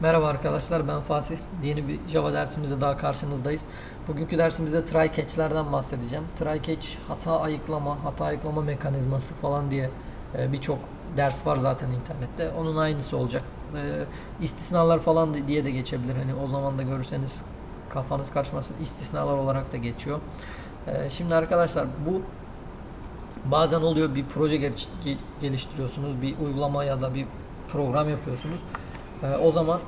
Merhaba arkadaşlar ben Fatih. Yeni bir Java dersimizde daha karşınızdayız. Bugünkü dersimizde try catch'lerden bahsedeceğim. Try catch hata ayıklama, hata ayıklama mekanizması falan diye e, birçok ders var zaten internette. Onun aynısı olacak. E, istisnalar falan di- diye de geçebilir. Hani o zaman da görürseniz kafanız karışmasın. İstisnalar olarak da geçiyor. E, şimdi arkadaşlar bu bazen oluyor bir proje gel- ge- geliştiriyorsunuz, bir uygulama ya da bir program yapıyorsunuz. Ee, o zaman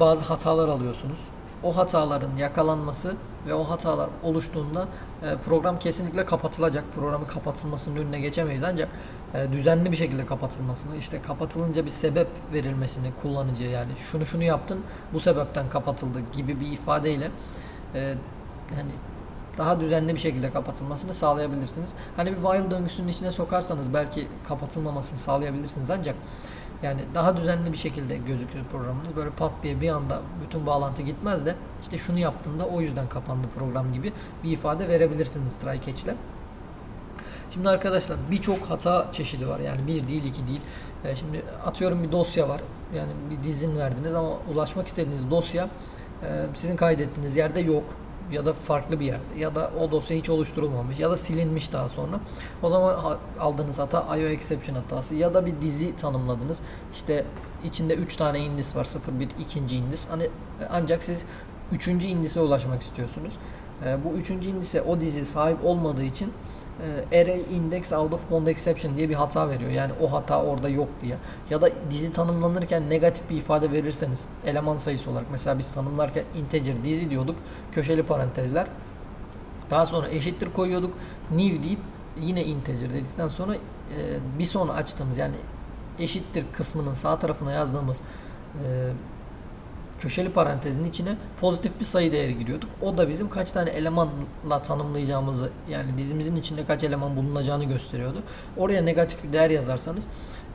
bazı hatalar alıyorsunuz. O hataların yakalanması ve o hatalar oluştuğunda e, program kesinlikle kapatılacak. Programın kapatılmasının önüne geçemeyiz ancak e, düzenli bir şekilde kapatılmasını, işte kapatılınca bir sebep verilmesini kullanıcıya yani şunu şunu yaptın bu sebepten kapatıldı gibi bir ifadeyle hani daha düzenli bir şekilde kapatılmasını sağlayabilirsiniz. Hani bir while döngüsünün içine sokarsanız belki kapatılmamasını sağlayabilirsiniz ancak yani daha düzenli bir şekilde gözükür programınız. Böyle pat diye bir anda bütün bağlantı gitmez de işte şunu yaptığında o yüzden kapandı program gibi bir ifade verebilirsiniz try ile. Şimdi arkadaşlar birçok hata çeşidi var. Yani bir değil iki değil. E, Şimdi atıyorum bir dosya var. Yani bir dizin verdiniz ama ulaşmak istediğiniz dosya e, sizin kaydettiğiniz yerde yok ya da farklı bir yerde ya da o dosya hiç oluşturulmamış ya da silinmiş daha sonra. O zaman aldığınız hata IO exception hatası ya da bir dizi tanımladınız. İşte içinde 3 tane indis var. 0 1 ikinci indis. Hani e, ancak siz 3. indise ulaşmak istiyorsunuz. E, bu 3. indise o dizi sahip olmadığı için array index out of bound exception diye bir hata veriyor. Yani o hata orada yok diye. Ya da dizi tanımlanırken negatif bir ifade verirseniz eleman sayısı olarak mesela biz tanımlarken integer dizi diyorduk. Köşeli parantezler. Daha sonra eşittir koyuyorduk. New deyip yine integer dedikten sonra e, bir sonra açtığımız yani eşittir kısmının sağ tarafına yazdığımız e, köşeli parantezin içine pozitif bir sayı değeri giriyorduk. O da bizim kaç tane elemanla tanımlayacağımızı yani dizimizin içinde kaç eleman bulunacağını gösteriyordu. Oraya negatif bir değer yazarsanız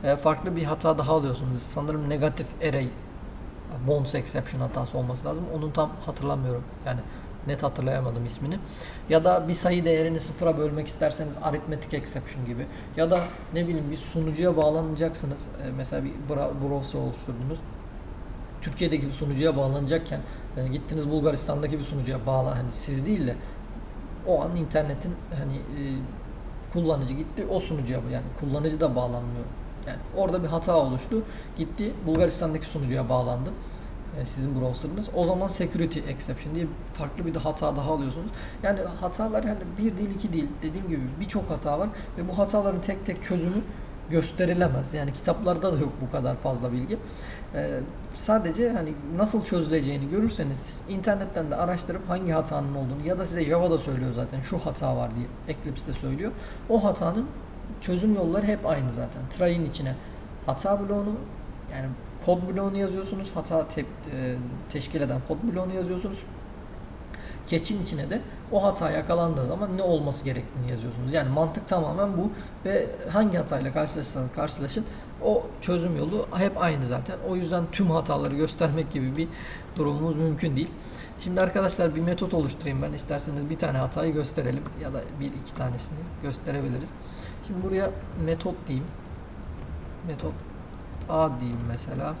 e, farklı bir hata daha alıyorsunuz. Sanırım negatif array bounds exception hatası olması lazım. Onu tam hatırlamıyorum. Yani net hatırlayamadım ismini. Ya da bir sayı değerini sıfıra bölmek isterseniz arithmetic exception gibi. Ya da ne bileyim bir sunucuya bağlanacaksınız. E, mesela bir browser oluşturdunuz. Türkiye'deki bir sunucuya bağlanacakken e, gittiniz Bulgaristan'daki bir sunucuya bağla hani siz değil de o an internetin hani e, kullanıcı gitti o sunucuya yani kullanıcı da bağlanmıyor. Yani orada bir hata oluştu. Gitti Bulgaristan'daki sunucuya bağlandı. e, sizin browser'ınız. O zaman security exception diye farklı bir de hata daha alıyorsunuz. Yani hatalar hani bir değil iki değil. Dediğim gibi birçok hata var ve bu hataların tek tek çözümü gösterilemez. Yani kitaplarda da yok bu kadar fazla bilgi. Ee, sadece hani nasıl çözüleceğini görürseniz siz internetten de araştırıp hangi hatanın olduğunu ya da size Java'da söylüyor zaten şu hata var diye Eclipse'de söylüyor. O hatanın çözüm yolları hep aynı zaten. Try'in içine hata bloğunu yani kod bloğunu yazıyorsunuz. Hata te- e, teşkil eden kod bloğunu yazıyorsunuz. Catch'in içine de o hata yakalandığı zaman ne olması gerektiğini yazıyorsunuz. Yani mantık tamamen bu ve hangi hatayla karşılaşırsanız karşılaşın o çözüm yolu hep aynı zaten. O yüzden tüm hataları göstermek gibi bir durumumuz mümkün değil. Şimdi arkadaşlar bir metot oluşturayım ben. İsterseniz bir tane hatayı gösterelim ya da bir iki tanesini gösterebiliriz. Şimdi buraya metot diyeyim. Metot A diyeyim mesela.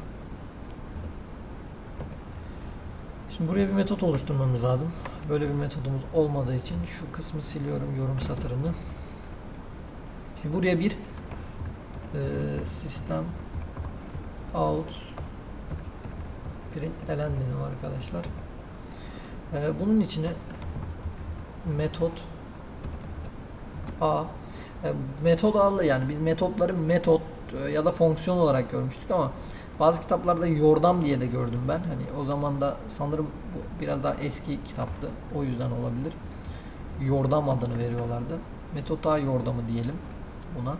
Şimdi buraya bir metot oluşturmamız lazım. Böyle bir metodumuz olmadığı için şu kısmı siliyorum yorum satırını. Şimdi buraya bir e, sistem out print elen arkadaşlar. E, bunun içine metot a e, metod A'lı yani biz metotları metot e, ya da fonksiyon olarak görmüştük ama bazı kitaplarda yordam diye de gördüm ben. Hani o zaman da sanırım biraz daha eski kitaptı. O yüzden olabilir. Yordam adını veriyorlardı. Metot A yordamı diyelim buna.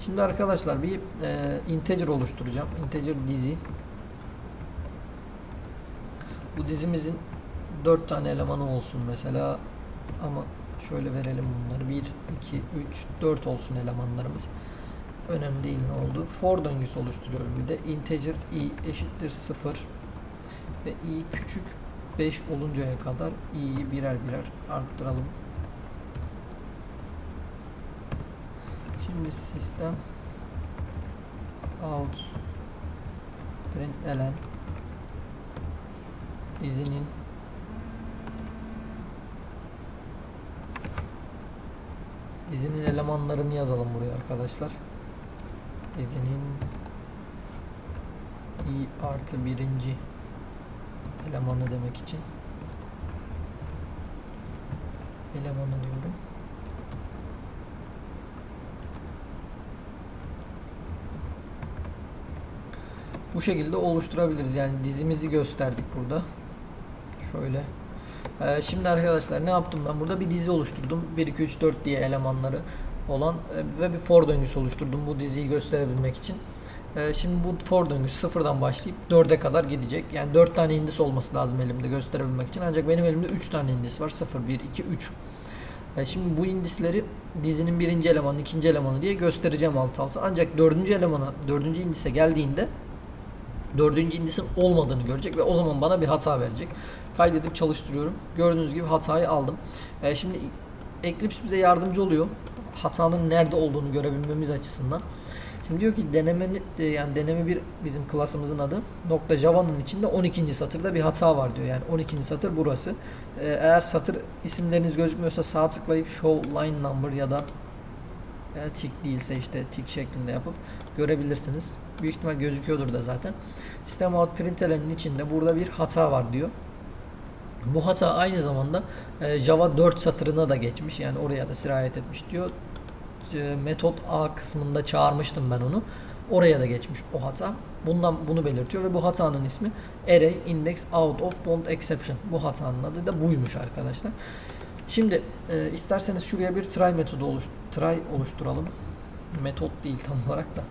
Şimdi arkadaşlar bir e, integer oluşturacağım. Integer dizi. Bu dizimizin 4 tane elemanı olsun mesela ama şöyle verelim bunları 1 2 3 4 olsun elemanlarımız önemli değil ne oldu for döngüsü oluşturuyorum bir de integer i eşittir 0 ve i küçük 5 oluncaya kadar i'yi birer birer arttıralım şimdi sistem out print elen dizinin dizinin elemanlarını yazalım buraya arkadaşlar. Dizinin i artı birinci elemanı demek için elemanı diyorum. Bu şekilde oluşturabiliriz. Yani dizimizi gösterdik burada. Şöyle. Ee, şimdi arkadaşlar ne yaptım ben? Burada bir dizi oluşturdum. 1, 2, 3, 4 diye elemanları olan e, ve bir for döngüsü oluşturdum bu diziyi gösterebilmek için. Ee, şimdi bu for döngüsü sıfırdan başlayıp 4'e kadar gidecek. Yani 4 tane indis olması lazım elimde gösterebilmek için. Ancak benim elimde 3 tane indis var. 0, 1, 2, 3. Ee, şimdi bu indisleri dizinin birinci elemanı, ikinci elemanı diye göstereceğim alt alta. Ancak dördüncü elemana, dördüncü indise geldiğinde dördüncü indisin olmadığını görecek ve o zaman bana bir hata verecek. Kaydedip çalıştırıyorum. Gördüğünüz gibi hatayı aldım. Ee, şimdi Eclipse bize yardımcı oluyor. Hatanın nerede olduğunu görebilmemiz açısından. Şimdi diyor ki denemenin yani deneme bir bizim klasımızın adı. Nokta Java'nın içinde 12. satırda bir hata var diyor. Yani 12. satır burası. Ee, eğer satır isimleriniz gözükmüyorsa sağ tıklayıp show line number ya da e, tik değilse işte tik şeklinde yapıp görebilirsiniz. Büyük ihtimal gözüküyordur da zaten. System out println'in içinde burada bir hata var diyor. Bu hata aynı zamanda e, Java 4 satırına da geçmiş. Yani oraya da sirayet etmiş diyor. E, metot A kısmında çağırmıştım ben onu. Oraya da geçmiş o hata. Bundan bunu belirtiyor ve bu hatanın ismi array index out of bound exception. Bu hatanın adı da buymuş arkadaşlar. Şimdi e, isterseniz şuraya bir try metodu oluş try oluşturalım. Metot değil tam olarak da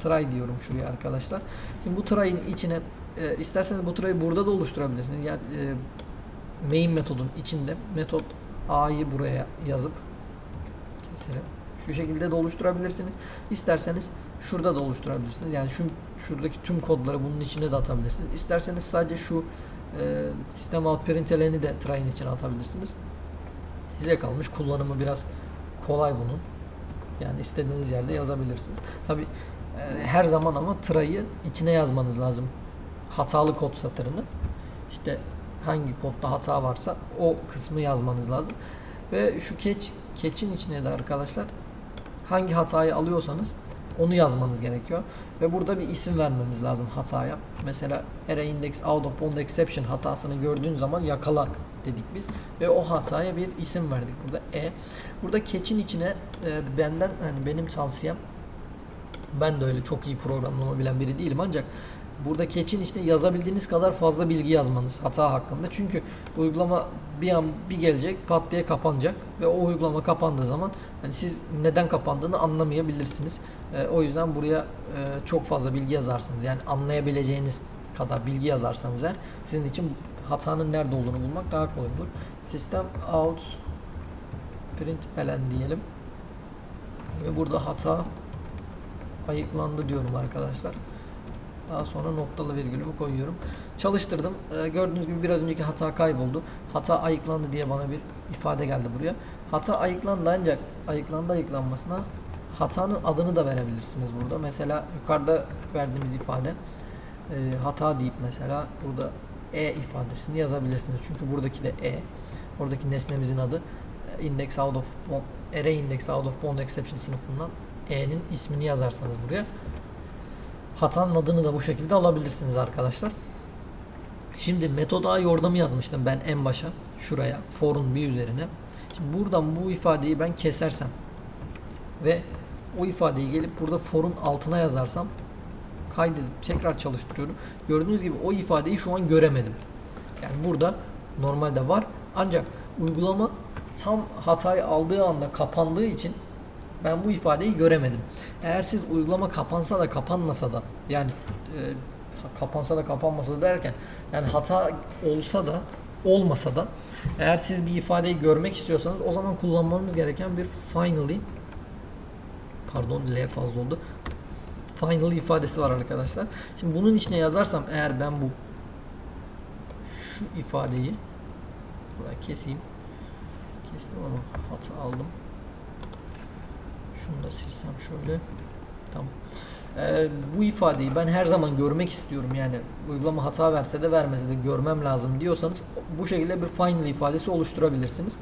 try diyorum şuraya arkadaşlar. Şimdi bu try'in içine e, isterseniz bu try'ı burada da oluşturabilirsiniz. Yani e, main metodun içinde metot a'yı buraya yazıp keselim. Şu şekilde de oluşturabilirsiniz. İsterseniz şurada da oluşturabilirsiniz. Yani şu şuradaki tüm kodları bunun içine de atabilirsiniz. İsterseniz sadece şu e, sistem out println'i de try'in içine atabilirsiniz. Size kalmış. Kullanımı biraz kolay bunun. Yani istediğiniz yerde yazabilirsiniz. Tabi e, her zaman ama try'ı içine yazmanız lazım. Hatalı kod satırını. İşte hangi kodda hata varsa o kısmı yazmanız lazım. Ve şu catch, catch'in içine de arkadaşlar hangi hatayı alıyorsanız onu yazmanız gerekiyor. Ve burada bir isim vermemiz lazım hataya. Mesela array index out of bound exception hatasını gördüğün zaman yakala dedik biz. Ve o hataya bir isim verdik burada e. Burada catch'in içine e, benden hani benim tavsiyem ben de öyle çok iyi programlama bilen biri değilim ancak burada catch'in içine yazabildiğiniz kadar fazla bilgi yazmanız hata hakkında. Çünkü uygulama bir an bir gelecek pat diye kapanacak ve o uygulama kapandığı zaman hani siz neden kapandığını anlamayabilirsiniz. E, o yüzden buraya e, çok fazla bilgi yazarsanız yani anlayabileceğiniz kadar bilgi yazarsanız eğer sizin için hatanın nerede olduğunu bulmak daha kolay olur. System out print plen diyelim. Ve burada hata ayıklandı diyorum arkadaşlar. Daha sonra noktalı virgülümü koyuyorum. Çalıştırdım. Ee, gördüğünüz gibi biraz önceki hata kayboldu. Hata ayıklandı diye bana bir ifade geldi buraya. Hata ayıklandı ancak ayıklandı ayıklanmasına hatanın adını da verebilirsiniz burada. Mesela yukarıda verdiğimiz ifade e, hata deyip mesela burada e ifadesini yazabilirsiniz. Çünkü buradaki de e. Oradaki nesnemizin adı e, index out of array index out of bound exception sınıfından e'nin ismini yazarsanız buraya hatanın adını da bu şekilde alabilirsiniz arkadaşlar. Şimdi metod A yordamı yazmıştım ben en başa şuraya for'un bir üzerine. Şimdi buradan bu ifadeyi ben kesersem ve o ifadeyi gelip burada for'un altına yazarsam kaydedip tekrar çalıştırıyorum. Gördüğünüz gibi o ifadeyi şu an göremedim. Yani burada normalde var ancak uygulama tam hatayı aldığı anda kapandığı için ben bu ifadeyi göremedim. Eğer siz uygulama kapansa da kapanmasa da yani e, kapansa da kapanmasa da derken yani hata olsa da olmasa da eğer siz bir ifadeyi görmek istiyorsanız o zaman kullanmamız gereken bir finally pardon L fazla oldu. Final ifadesi var arkadaşlar. Şimdi bunun içine yazarsam eğer ben bu şu ifadeyi keseyim. Kestim ama hata aldım. Şunu da silsem şöyle. Tamam. Ee, bu ifadeyi ben her zaman görmek istiyorum yani uygulama hata verse de vermese de görmem lazım diyorsanız bu şekilde bir final ifadesi oluşturabilirsiniz.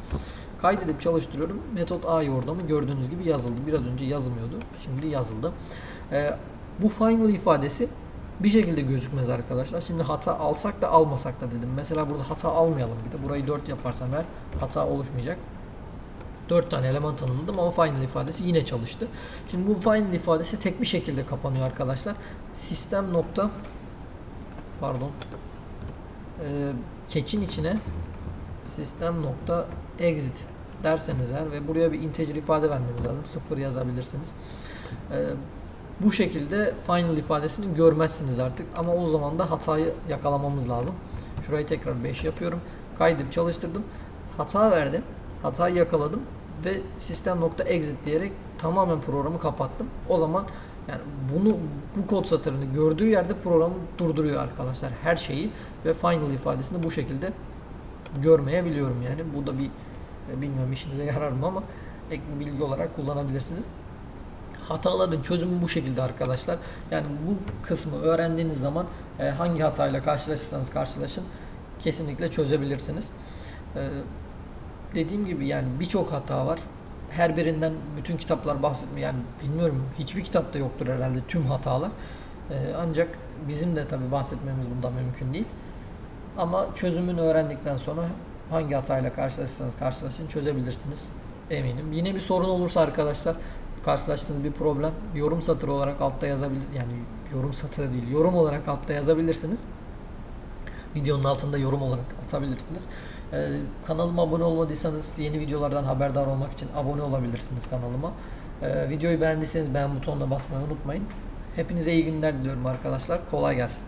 Kaydedip çalıştırıyorum. Metot A yordamı gördüğünüz gibi yazıldı. Biraz önce yazmıyordu. Şimdi yazıldı. Ee, bu final ifadesi bir şekilde gözükmez arkadaşlar. Şimdi hata alsak da almasak da dedim. Mesela burada hata almayalım bir de. Burayı 4 yaparsam eğer hata oluşmayacak. 4 tane eleman tanımladım ama final ifadesi yine çalıştı. Şimdi bu final ifadesi tek bir şekilde kapanıyor arkadaşlar. Sistem nokta pardon ee, keçin içine sistem nokta exit derseniz eğer ve buraya bir integer ifade vermeniz lazım. Sıfır yazabilirsiniz. Ee, bu şekilde final ifadesini görmezsiniz artık ama o zaman da hatayı yakalamamız lazım. Şurayı tekrar 5 yapıyorum. Kaydedip çalıştırdım. Hata verdim. Hatayı yakaladım ve system.exit diyerek tamamen programı kapattım. O zaman yani bunu bu kod satırını gördüğü yerde programı durduruyor arkadaşlar her şeyi ve final ifadesini bu şekilde görmeyebiliyorum yani. Bu da bir e, bilmiyorum işinize yarar mı ama ek bir bilgi olarak kullanabilirsiniz. Hataların çözümü bu şekilde arkadaşlar. Yani bu kısmı öğrendiğiniz zaman e, hangi hatayla karşılaşırsanız karşılaşın kesinlikle çözebilirsiniz. Dediğim gibi yani birçok hata var. Her birinden bütün kitaplar bahsetmiyor. Yani bilmiyorum hiçbir kitapta yoktur herhalde tüm hatalar. E, ancak bizim de tabi bahsetmemiz bundan mümkün değil. Ama çözümünü öğrendikten sonra hangi hatayla karşılaşırsanız karşılaşın çözebilirsiniz eminim. Yine bir sorun olursa arkadaşlar karşılaştığınız bir problem yorum satırı olarak altta yazabilir yani yorum satırı değil yorum olarak altta yazabilirsiniz. Videonun altında yorum olarak atabilirsiniz. Ee, kanalıma abone olmadıysanız yeni videolardan haberdar olmak için abone olabilirsiniz kanalıma. Ee, videoyu beğendiyseniz beğen butonuna basmayı unutmayın. Hepinize iyi günler diliyorum arkadaşlar. Kolay gelsin.